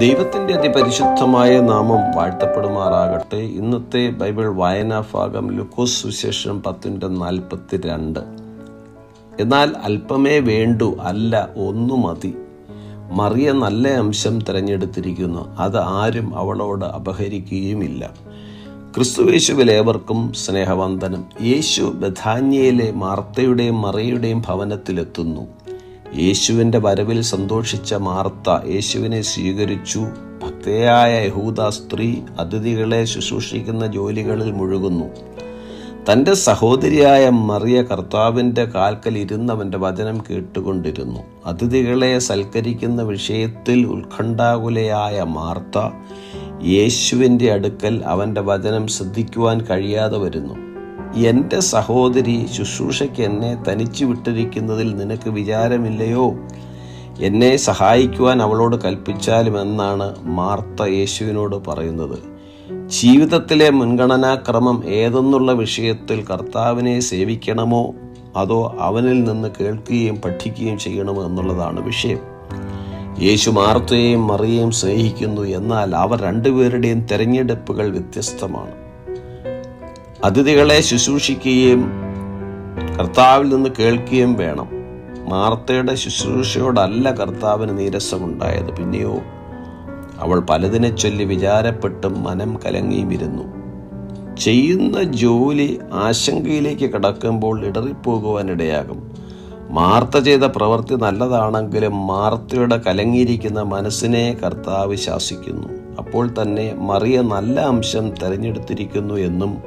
ദൈവത്തിന്റെ അതിപരിശുദ്ധമായ നാമം വാഴ്ത്തപ്പെടുമാറാകട്ടെ. ഇന്നത്തെ ബൈബിൾ വായനാ ഭാഗം ലുക്കോസ് സുശേഷം പത്തിന്റെ നാൽപ്പത്തി രണ്ട് എന്നാൽ അല്പമേ വേണ്ടു അല്ല ഒന്നു മതി. മറിയ നല്ല അംശം തിരഞ്ഞെടുത്തിരിക്കുന്നു. അത് ആരും അവളോട് അപഹരിക്കുകയുമില്ല. ക്രിസ്തുവേശുവിൽ ഏവർക്കും സ്നേഹവന്ദനം. യേശു ബഥാന്യയിലെ മാർത്തയുടെയും മറിയുടെയും ഭവനത്തിലെത്തുന്നു. യേശുവിന്റെ വരവിൽ സന്തോഷിച്ച മാർത്ത യേശുവിനെ സ്വീകരിച്ചു. ഭക്തയായ യഹൂദ സ്ത്രീ അതിഥികളെ ശുശ്രൂഷിക്കുന്ന ജോലികളിൽ മുഴുകുന്നു. തന്റെ സഹോദരിയായ മറിയ കർത്താവിന്റെ കാൽക്കൽ ഇരുന്നവന്റെ വചനം കേട്ടുകൊണ്ടിരുന്നു. അതിഥികളെ സൽക്കരിക്കുന്ന വിഷയത്തിൽ ഉത്കണ്ഠാകുലയായ മാർത്ത യേശുവിന്റെ അടുക്കൽ അവന്റെ വചനം ശ്രദ്ധിക്കുവാൻ കഴിയാതെ വരുന്നു. എന്റെ സഹോദരി ശുശ്രൂഷയ്ക്ക് എന്നെ തനിച്ചു വിട്ടിരിക്കുന്നതിൽ നിനക്ക് വിചാരമില്ലയോ? എന്നെ സഹായിക്കുവാൻ അവളോട് കൽപ്പിച്ചാലും എന്നാണ് മാർത്ത യേശുവിനോട് പറയുന്നത്. ജീവിതത്തിലെ മുൻഗണനാക്രമം ഏതെന്നുള്ള വിഷയത്തിൽ കർത്താവിനെ സേവിക്കണമോ? അതോ അവനിൽ നിന്ന് കേൾക്കുകയും പഠിക്കുകയും ചെയ്യണമോ എന്നുള്ളതാണ് വിഷയം. യേശു മാർത്തയെയും മറിയയും സ്നേഹിക്കുന്നു എന്നാൽ അവർ രണ്ടുപേരുടെയും തിരഞ്ഞെടുപ്പുകൾ വ്യത്യസ്തമാണ്. അതിഥികളെ ശുശ്രൂഷിക്കുകയും കർത്താവിൽ നിന്ന് കേൾക്കുകയും വേണം. മാർത്തയുടെ ശുശ്രൂഷയോടല്ല കർത്താവിന് നീരസമുണ്ടായത്. പിന്നെയോ അവൾ പലതിനെ ചൊല്ലി വിചാരപ്പെട്ടും മനം കലങ്ങിയും ഇരുന്നു ചെയ്യുന്ന ജോലി ആശങ്കയിലേക്ക് കടക്കുമ്പോൾ ഇടറിപ്പോകുവാനിടയാകും. മാർത്ത ചെയ്ത പ്രവൃത്തി നല്ലതാണെങ്കിലും മാർത്തയുടെ കലങ്ങിയിരിക്കുന്ന മനസ്സിനെ കർത്താവ് ശാസിക്കുന്നു. അപ്പോൾ തന്നെ മറിയ നല്ല അംശം തിരഞ്ഞെടുത്തിരിക്കുന്നു എന്നും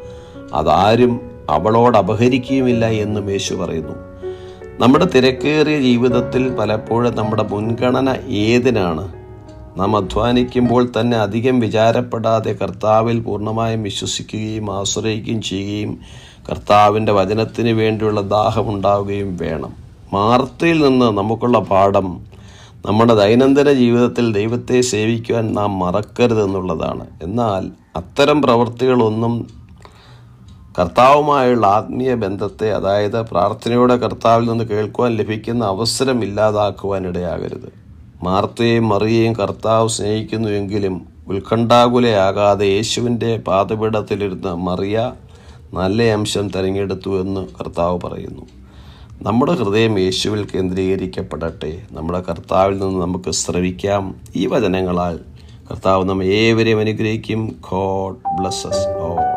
അതാരും അവളോട് അപഹരിക്കുകയുമില്ല എന്ന് യേശു പറയുന്നു. നമ്മുടെ തിരക്കേറിയ ജീവിതത്തിൽ പലപ്പോഴും നമ്മുടെ മുൻഗണന ഏതിനാണ്? നാം അധ്വാനിക്കുമ്പോൾ തന്നെ അധികം വിചാരപ്പെടാതെ കർത്താവിൽ പൂർണമായും വിശ്വസിക്കുകയും ആശ്രയിക്കുകയും ചെയ്യുകയും കർത്താവിന്റെ വചനത്തിന് വേണ്ടിയുള്ള ദാഹമുണ്ടാവുകയും വേണം. മാർത്തയിൽ നിന്ന് നമുക്കുള്ള പാഠം നമ്മുടെ ദൈനംദിന ജീവിതത്തിൽ ദൈവത്തെ സേവിക്കുവാൻ നാം മറക്കരുതെന്നുള്ളതാണ്. എന്നാൽ അത്തരം പ്രവൃത്തികളൊന്നും കർത്താവുമായുള്ള ആത്മീയ ബന്ധത്തെ അതായത് പ്രാർത്ഥനയോടെ കർത്താവിൽ നിന്ന് കേൾക്കുവാൻ ലഭിക്കുന്ന അവസരം ഇല്ലാതാക്കുവാൻ ഇടയാകരുത് മാർത്തയെയും മറിയയും കർത്താവ് സ്നേഹിക്കുന്നുവെങ്കിലും ഉത്കണ്ഠാകുലയാകാതെ യേശുവിന്റെ പാതപീഠത്തിലിരുന്ന് മറിയ നല്ല അംശം തിരഞ്ഞെടുത്തു എന്ന് കർത്താവ് പറയുന്നു. നമ്മുടെ ഹൃദയം യേശുവിൽ കേന്ദ്രീകരിക്കപ്പെടട്ടെ. നമ്മുടെ കർത്താവിൽ നിന്ന് നമുക്ക് ശ്രവിക്കാം. ഈ വചനങ്ങളാൽ കർത്താവ് നമ്മെ ഏവരെയും അനുഗ്രഹിക്കും. ഗോഡ് ബ്ലസ്സസ് ഓ